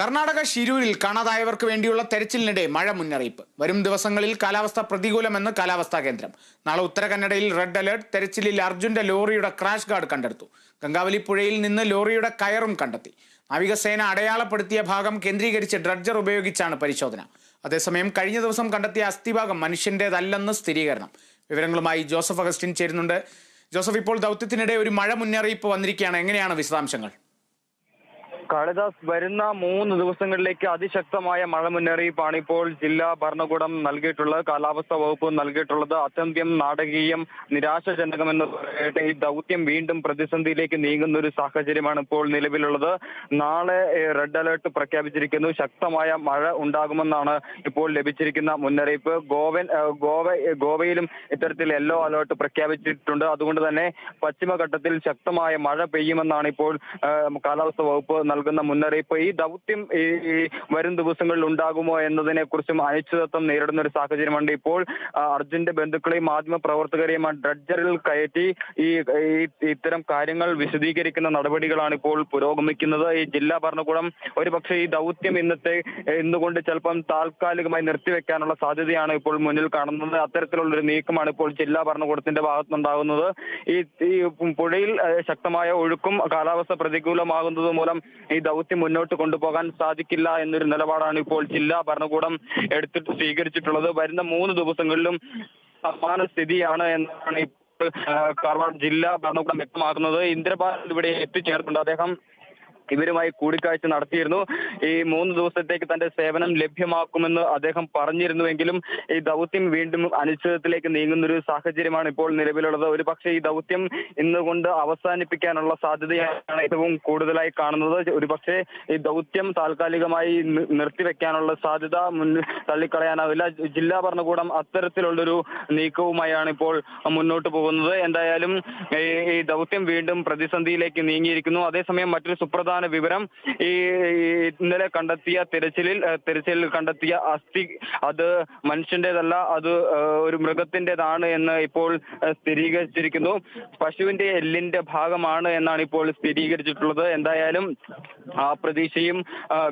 കർണാടക ഷിരൂരിൽ കാണാതായവർക്ക് വേണ്ടിയുള്ള തെരച്ചിലിനിടെ മഴ മുന്നറിയിപ്പ്. വരും ദിവസങ്ങളിൽ കാലാവസ്ഥ പ്രതികൂലമെന്ന് കാലാവസ്ഥാ കേന്ദ്രം. നാളെ ഉത്തര കന്നഡയിൽ റെഡ് അലേർട്ട് തെരച്ചിലിൽ അർജുന്റെ ലോറിയുടെ ക്രാഷ് ഗാർഡ് കണ്ടെടുത്തു. ഗംഗാവലി പുഴയിൽ നിന്ന് ലോറിയുടെ കയറും കണ്ടെത്തി. നാവികസേന അടയാളപ്പെടുത്തിയ ഭാഗം കേന്ദ്രീകരിച്ച് ഡ്രഡ്ജർ ഉപയോഗിച്ചാണ് പരിശോധന. അതേസമയം കഴിഞ്ഞ ദിവസം കണ്ടെത്തിയ അസ്ഥിഭാഗം മനുഷ്യന്റേതല്ലെന്ന് സ്ഥിരീകരണം. വിവരങ്ങളുമായി ജോസഫ് അഗസ്റ്റിൻ ചേരുന്നുണ്ട്. ജോസഫ് ഇപ്പോൾ ദൗത്യത്തിനിടെ ഒരു മഴ മുന്നറിയിപ്പ് വന്നിരിക്കുകയാണ്. എങ്ങനെയാണ് വിശദാംശങ്ങൾ? കാളിദാസ് വരുന്ന മൂന്ന് ദിവസങ്ങളിലേക്ക് അതിശക്തമായ മഴ മുന്നറിയിപ്പാണ് ഇപ്പോൾ ജില്ലാ ഭരണകൂടം നൽകിയിട്ടുള്ളത്. കാലാവസ്ഥാ വകുപ്പ് നൽകിയിട്ടുള്ളത്. അത്യന്തം നാടകീയം നിരാശാജനകമെന്ന് പറയട്ടെ ഈ ദൗത്യം വീണ്ടും പ്രതിസന്ധിയിലേക്ക് നീങ്ങുന്ന ഒരു സാഹചര്യമാണ് ഇപ്പോൾ നിലവിലുള്ളത്. നാളെ റെഡ് അലേർട്ട് പ്രഖ്യാപിച്ചിരിക്കുന്നു. ശക്തമായ മഴ ഉണ്ടാകുമെന്നാണ് ഇപ്പോൾ ലഭിച്ചിരിക്കുന്ന മുന്നറിയിപ്പ്. ഗോവൻ ഗോവ ഗോവയിലും ഇത്തരത്തിൽ യെല്ലോ അലേർട്ട് പ്രഖ്യാപിച്ചിട്ടുണ്ട്. അതുകൊണ്ട് തന്നെ പശ്ചിമഘട്ടത്തിൽ ശക്തമായ മഴ പെയ്യുമെന്നാണ് ഇപ്പോൾ കാലാവസ്ഥാ വകുപ്പ് നൽകുന്ന മുന്നറിയിപ്പ് ഈ ദൗത്യം ഈ വരും ദിവസങ്ങളിൽ ഉണ്ടാകുമോ എന്നതിനെ കുറിച്ചും അനിശ്ചിതത്വം നേരിടുന്ന ഒരു സാഹചര്യമുണ്ട്. ഇപ്പോൾ അർജുന്റെ ബന്ധുക്കളെയും മാധ്യമ പ്രവർത്തകരെയും ഡ്രഡ്ജറിൽ കയറ്റി ഈ ഇത്തരം കാര്യങ്ങൾ വിശദീകരിക്കുന്ന നടപടികളാണ് ഇപ്പോൾ പുരോഗമിക്കുന്നത്. ഈ ജില്ലാ ഭരണകൂടം ഒരു പക്ഷേ ഈ ദൗത്യം ഇന്നത്തെ ഇന്നുകൊണ്ട് ചിലപ്പം താൽക്കാലികമായി നിർത്തിവെക്കാനുള്ള സാധ്യതയാണ് ഇപ്പോൾ മുന്നിൽ കാണുന്നത്. അത്തരത്തിലുള്ള ഒരു നീക്കമാണ് ഇപ്പോൾ ജില്ലാ ഭരണകൂടത്തിന്റെ ഭാഗത്തുനിന്നുണ്ടാകുന്നത്. ഈ പുഴയിൽ ശക്തമായ ഒഴുക്കും കാലാവസ്ഥ പ്രതികൂലമാകുന്നത് മൂലം ഈ ദൗത്യം മുന്നോട്ട് കൊണ്ടുപോകാൻ സാധിക്കില്ല എന്നൊരു നിലപാടാണ് ഇപ്പോൾ ജില്ലാ ഭരണകൂടം എടുത്തിട്ട് സ്വീകരിച്ചിട്ടുള്ളത്. വരുന്ന മൂന്ന് ദിവസങ്ങളിലും സമാന സ്ഥിതിയാണ് എന്നാണ് ഇപ്പോൾ കാർവാർ ജില്ലാ ഭരണകൂടം വ്യക്തമാക്കുന്നത്. ഇന്ദ്രപാൽ ഇവിടെ എത്തിച്ചേർന്നുണ്ട് അദ്ദേഹം ഇവരുമായി കൂടിക്കാഴ്ച നടത്തിയിരുന്നു. ഈ മൂന്ന് ദിവസത്തേക്ക് തന്റെ സേവനം ലഭ്യമാക്കുമെന്ന് അദ്ദേഹം പറഞ്ഞിരുന്നുവെങ്കിലും ഈ ദൗത്യം വീണ്ടും അനിശ്ചിതത്തിലേക്ക് നീങ്ങുന്ന ഒരു സാഹചര്യമാണ് ഇപ്പോൾ നിലവിലുള്ളത്. ഒരു പക്ഷേ ഈ ദൗത്യം ഇന്നുകൊണ്ട് അവസാനിപ്പിക്കാനുള്ള സാധ്യതയാണ് ഏറ്റവും കൂടുതലായി കാണുന്നത്. ഒരു പക്ഷേ ഈ ദൗത്യം താൽക്കാലികമായി നിർത്തിവെക്കാനുള്ള സാധ്യത തള്ളിക്കളയാനാവില്ല. ജില്ലാ ഭരണകൂടം അത്തരത്തിലുള്ളൊരു നീക്കവുമായാണ് ഇപ്പോൾ മുന്നോട്ട് പോകുന്നത്. എന്തായാലും ഈ ദൗത്യം വീണ്ടും പ്രതിസന്ധിയിലേക്ക് നീങ്ങിയിരിക്കുന്നു. അതേസമയം മറ്റൊരു സുപ്രധാന വിവരം. ഈ ഇന്നലെ കണ്ടെത്തിയ തിരച്ചിലിൽ തിരച്ചിലിൽ കണ്ടെത്തിയ അസ്ഥി അത് മനുഷ്യന്റേതല്ല അത് ഒരു മൃഗത്തിന്റേതാണ് എന്ന് ഇപ്പോൾ സ്ഥിരീകരിച്ചിരിക്കുന്നു. പശുവിന്റെ എല്ലിന്റെ ഭാഗമാണ് എന്നാണ് ഇപ്പോൾ സ്ഥിരീകരിച്ചിട്ടുള്ളത്. എന്തായാലും ആ പ്രതീക്ഷയും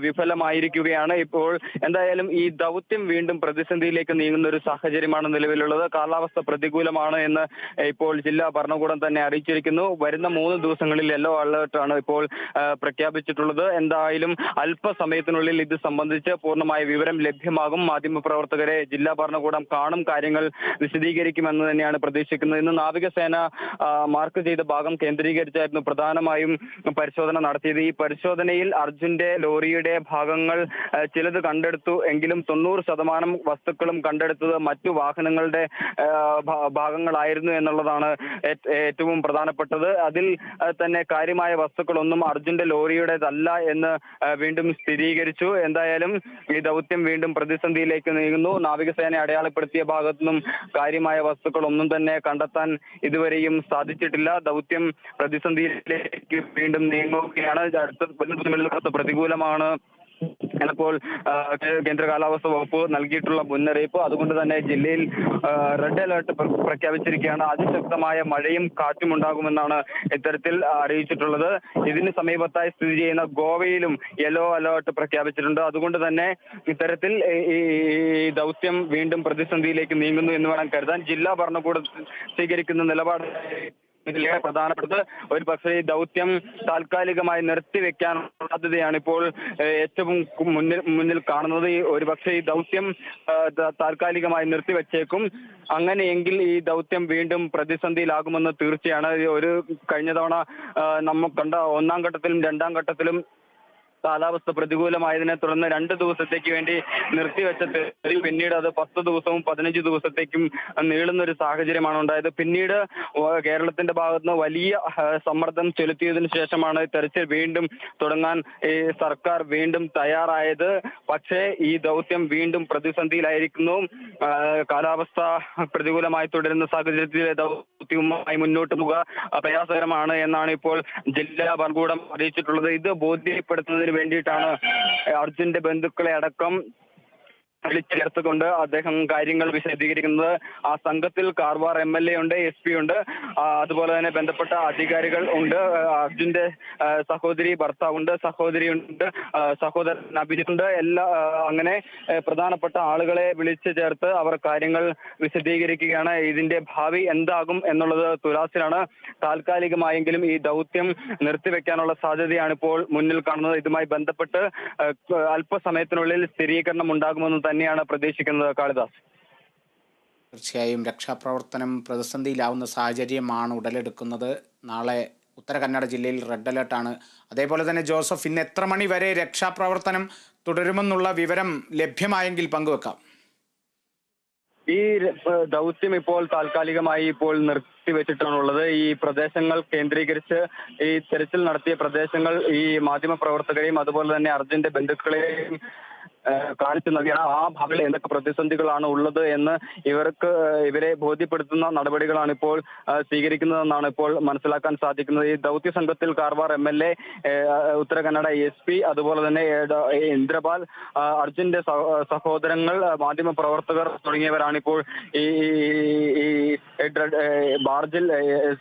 വിഫലമായിരിക്കുകയാണ് ഇപ്പോൾ. എന്തായാലും ഈ ദൗത്യം വീണ്ടും പ്രതിസന്ധിയിലേക്ക് നീങ്ങുന്ന ഒരു സാഹചര്യമാണ് നിലവിലുള്ളത്. കാലാവസ്ഥ പ്രതികൂലമാണ് എന്ന് ഇപ്പോൾ ജില്ലാ ഭരണകൂടം തന്നെ അറിയിച്ചിരിക്കുന്നു. വരുന്ന മൂന്ന് ദിവസങ്ങളിൽ യെല്ലോ അലേർട്ടാണ് ഇപ്പോൾ പ്രഖ്യാപിച്ചിട്ടുള്ളത്. എന്തായാലും അല്പസമയത്തിനുള്ളിൽ ഇത് സംബന്ധിച്ച് പൂർണമായ വിവരം ലഭ്യമാകും. മാധ്യമപ്രവർത്തകരെ ജില്ലാ ഭരണകൂടം കാണും കാര്യങ്ങൾ വിശദീകരിക്കുമെന്ന് തന്നെയാണ് പ്രതീക്ഷിക്കുന്നത്. ഇന്ന് നാവികസേന മാർക്ക് ചെയ്ത ഭാഗം കേന്ദ്രീകരിച്ചായിരുന്നു പ്രധാനമായും പരിശോധന നടത്തിയത്. ഈ പരിശോധനയിൽ അർജുന്റെ ലോറിയുടെ ഭാഗങ്ങൾ ചിലത് കണ്ടെടുത്തു. എങ്കിലും തൊണ്ണൂറ് ശതമാനം വസ്തുക്കളും കണ്ടെടുത്തത് മറ്റു വാഹനങ്ങളുടെ ഭാഗങ്ങളായിരുന്നു എന്നുള്ളതാണ് ഏറ്റവും പ്രധാനപ്പെട്ടത്. അതിൽ തന്നെ കാര്യമായ വസ്തുക്കളൊന്നും അർജുന്റെ ലോറിയുടേതല്ല എന്ന് വീണ്ടും സ്ഥിരീകരിച്ചു. എന്തായാലും ഈ ദൗത്യം വീണ്ടും പ്രതിസന്ധിയിലേക്ക് നീങ്ങുന്നു. നാവികസേന അടയാളപ്പെടുത്തിയ ഭാഗത്തുനിന്നും കാര്യമായ വസ്തുക്കൾ ഒന്നും തന്നെ കണ്ടെത്താൻ ഇതുവരെയും സാധിച്ചിട്ടില്ല. ദൗത്യം പ്രതിസന്ധിയിലേക്ക് വീണ്ടും നീങ്ങുകയാണ്. അടുത്ത പ്രതികൂലമാണ് ആ, കേന്ദ്ര കാലാവസ്ഥ വകുപ്പ് നൽകിയിട്ടുള്ള മുന്നറിയിപ്പ്. അതുകൊണ്ട് തന്നെ ജില്ലയിൽ റെഡ് അലേർട്ട് പ്രഖ്യാപിച്ചിരിക്കുകയാണ്. അതിശക്തമായ മഴയും കാറ്റും ഉണ്ടാകുമെന്നാണ് ഇത്തരത്തിൽ അറിയിച്ചിട്ടുള്ളത്. ഇതിന് സമീപത്തായി സ്ഥിതി ചെയ്യുന്ന ഗോവയിലും യെല്ലോ അലേർട്ട് പ്രഖ്യാപിച്ചിട്ടുണ്ട്. അതുകൊണ്ട് തന്നെ ഇത്തരത്തിൽ ഈ ദൗത്യം വീണ്ടും പ്രതിസന്ധിയിലേക്ക് നീങ്ങുന്നു എന്ന് വേണം കരുതാൻ. ജില്ലാ ഭരണകൂടം സ്വീകരിക്കുന്ന നിലപാട് ഇതിലേറെ പ്രധാനപ്പെട്ടത് ഒരു പക്ഷേ ഈ ദൗത്യം താൽക്കാലികമായി നിർത്തിവെക്കാൻ സാധ്യതയാണ് ഇപ്പോൾ ഏറ്റവും മുന്നിൽ മുന്നിൽ കാണുന്നത്. ഒരു പക്ഷേ ഈ ദൗത്യം താൽക്കാലികമായി നിർത്തിവെച്ചേക്കും അങ്ങനെയെങ്കിൽ ഈ ദൗത്യം വീണ്ടും പ്രതിസന്ധിയിലാകുമെന്ന് തീർച്ചയാണ്. ഒരു കഴിഞ്ഞ തവണ നമ്മൾ കണ്ട ഒന്നാം ഘട്ടത്തിലും രണ്ടാം ഘട്ടത്തിലും കാലാവസ്ഥ പ്രതികൂലമായതിനെ തുടർന്ന് രണ്ട് ദിവസത്തേക്ക് വേണ്ടി നിർത്തിവെച്ച തെരച്ചിൽ പിന്നീട് അത് പത്ത് ദിവസവും പതിനഞ്ച് ദിവസത്തേക്കും നീളുന്ന ഒരു സാഹചര്യമാണ് ഉണ്ടായത്. പിന്നീട് കേരളത്തിന്റെ ഭാഗത്തുനിന്ന് വലിയ സമ്മർദ്ദം ചെലുത്തിയതിനു ശേഷമാണ് തെരച്ചിൽ വീണ്ടും തുടങ്ങാൻ സർക്കാർ വീണ്ടും തയ്യാറായത്. പക്ഷേ ഈ ദൗത്യം വീണ്ടും പ്രതിസന്ധിയിലായിരിക്കുന്നു. കാലാവസ്ഥ പ്രതികൂലമായി തുടരുന്ന സാഹചര്യത്തിൽ ദൗത്യവുമായി മുന്നോട്ട് പോകുക പ്രയാസകരമാണ് എന്നാണ് ഇപ്പോൾ ജില്ലാ ഭരണകൂടം അറിയിച്ചിട്ടുള്ളത്. ഇത് ബോധ്യപ്പെടുത്തുന്നതിന് വേണ്ടിയിട്ടാണ് അർജുന്റെ ബന്ധുക്കളെ അടക്കം വിളിച്ചു ചേർത്തുകൊണ്ട് അദ്ദേഹം കാര്യങ്ങൾ വിശദീകരിക്കുന്നത്. ആ സംഘത്തിൽ കാർവാർ എം എൽ എ ഉണ്ട് എസ് പി ഉണ്ട്. അതുപോലെ തന്നെ ബന്ധപ്പെട്ട അധികാരികൾ ഉണ്ട്. അർജുന്റെ സഹോദരി ഭർത്താവുണ്ട് സഹോദരി ഉണ്ട് സഹോദരൻ അഭിജിത്തുണ്ട് എല്ലാ ആ, അങ്ങനെ പ്രധാനപ്പെട്ട ആളുകളെ വിളിച്ചു ചേർത്ത് അവർ കാര്യങ്ങൾ വിശദീകരിക്കുകയാണ്. ഇതിന്റെ ഭാവി എന്താകും എന്നുള്ളത് തുലാസിലാണ്. താൽക്കാലികമായെങ്കിലും ഈ ദൗത്യം നിർത്തിവെക്കാനുള്ള സാധ്യതയാണ് ഇപ്പോൾ മുന്നിൽ കാണുന്നത്. ഇതുമായി ബന്ധപ്പെട്ട് അല്പസമയത്തിനുള്ളിൽ സ്ഥിരീകരണം ഉണ്ടാകുമെന്ന് തന്നെയാണ് പ്രതീക്ഷിക്കുന്നത് കാളിദാസ്. തീർച്ചയായും രക്ഷാപ്രവർത്തനം പ്രതിസന്ധിയിലാവുന്ന സാഹചര്യമാണ് ഉടലെടുക്കുന്നത്. നാളെ ഉത്തര കന്നഡ ജില്ലയിൽ റെഡ് അലേർട്ടാണ്. അതേപോലെ തന്നെ ജോസഫ് ഇന്ന് എത്ര മണി വരെ രക്ഷാപ്രവർത്തനം തുടരുമെന്നുള്ള വിവരം ലഭ്യമായെങ്കിൽ പങ്കുവെക്കാം. ഈ ദൗത്യം ഇപ്പോൾ താൽക്കാലികമായി ഇപ്പോൾ നിർത്തിവെച്ചിട്ടാണുള്ളത്. ഈ പ്രദേശങ്ങൾ കേന്ദ്രീകരിച്ച് ഈ തെരച്ചിൽ നടത്തിയ പ്രദേശങ്ങൾ ഈ മാധ്യമ പ്രവർത്തകരെയും അതുപോലെ തന്നെ അർജുന്റെ ബന്ധുക്കളെയും കാണിച്ചു ആ ഭാഗങ്ങളിൽ എന്തൊക്കെ പ്രതിസന്ധികളാണ് ഉള്ളത് എന്ന് ഇവർക്ക് ഇവരെ ബോധ്യപ്പെടുത്തുന്ന നടപടികളാണ് ഇപ്പോൾ സ്വീകരിക്കുന്നതെന്നാണ് ഇപ്പോൾ മനസ്സിലാക്കാൻ സാധിക്കുന്നത്. ഈ ദൗത്യ സംഘത്തിൽ Karwar M L A Uttara Kannada S P അതുപോലെ തന്നെ ഇന്ദ്രപാൽ അർജുന്റെ സഹോദരങ്ങൾ മാധ്യമ പ്രവർത്തകർ തുടങ്ങിയവരാണ് ഇപ്പോൾ ഈ ബാർജിൽ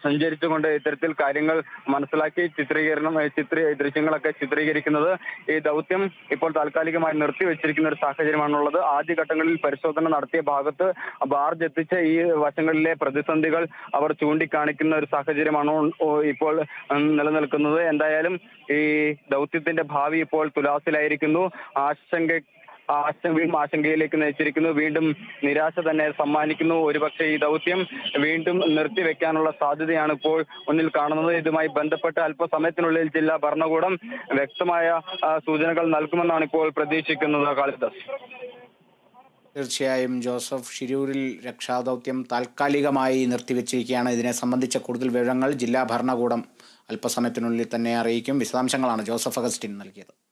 സഞ്ചരിച്ചുകൊണ്ട് ഇത്തരത്തിൽ കാര്യങ്ങൾ മനസ്സിലാക്കി ചിത്രീകരണം ചിത്രീ ദൃശ്യങ്ങളൊക്കെ ചിത്രീകരിക്കുന്നത് ഈ ദൗത്യം ഇപ്പോൾ താൽക്കാലികമായി നിർത്തിവെച്ചിരിക്കുന്ന ഒരു സാഹചര്യമാണുള്ളത്. ആദ്യഘട്ടങ്ങളിൽ പരിശോധന നടത്തിയ ഭാഗത്ത് ബാർജ് എത്തിച്ച ഈ വശങ്ങളിലെ പ്രതിസന്ധികൾ അവർ ചൂണ്ടിക്കാണിക്കുന്ന ഒരു സാഹചര്യമാണ് ഇപ്പോൾ നിലനിൽക്കുന്നത്. എന്തായാലും ഈ ദൗത്യത്തിന്റെ ഭാവി ഇപ്പോൾ തുലാസിലായിരിക്കുന്നു. ആശങ്ക വീണ്ടും ആശങ്കയിലേക്ക് നയിച്ചിരിക്കുന്നു. വീണ്ടും നിരാശ തന്നെ സമ്മാനിക്കുന്നു. ഒരുപക്ഷെ ഈ ദൗത്യം വീണ്ടും നിർത്തിവെക്കാനുള്ള സാധ്യതയാണ് ഇപ്പോൾ മുന്നിൽ കാണുന്നത്. ഇതുമായി ബന്ധപ്പെട്ട് അല്പസമയത്തിനുള്ളിൽ ജില്ലാ ഭരണകൂടം വ്യക്തമായ സൂചനകൾ നൽകുമെന്നാണ് ഇപ്പോൾ പ്രതീക്ഷിക്കുന്നത് കാളിദാസ് തീർച്ചയായും ജോസഫ് ഷിരൂരിൽ രക്ഷാദൗത്യം താൽക്കാലികമായി നിർത്തിവെച്ചിരിക്കുകയാണ്. ഇതിനെ സംബന്ധിച്ച കൂടുതൽ വിവരങ്ങൾ ജില്ലാ ഭരണകൂടം അല്പസമയത്തിനുള്ളിൽ തന്നെ അറിയിക്കും. വിശദാംശങ്ങളാണ് ജോസഫ് അഗസ്റ്റിൻ നൽകിയത്.